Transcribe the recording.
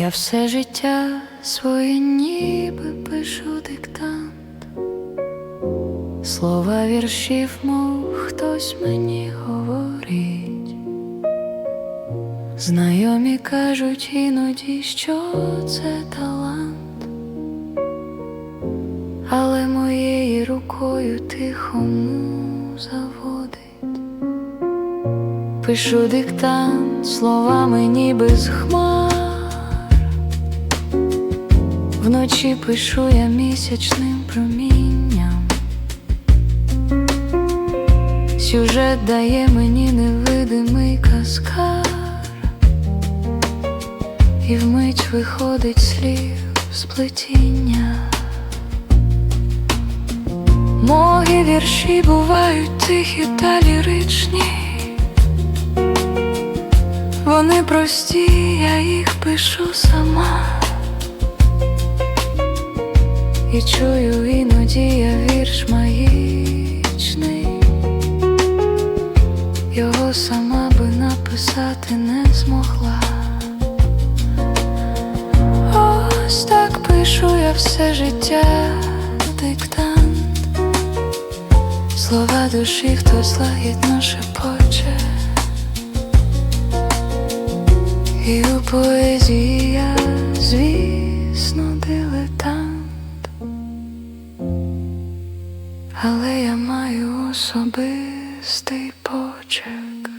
Я все життя своє ніби пишу диктант, слова віршів, мов хтось мені говорить. Знайомі кажуть іноді, що це талант, але моєю рукою тихо заводить. Пишу диктант словами ніби з хмар. Вночі пишу я місячним промінням. Сюжет дає мені невидимий каскар, і вмить виходить слів з плетіння. Мої вірші бувають тихі та ліричні. Вони прості, я їх пишу сама. І чую іноді я вірш магічний, його сама би написати не змогла. Ось так пишу я все життя диктант, слова душі хтось лагідно шепоче. І у поезії я, звісно, дилетант, але я маю особистий почерк.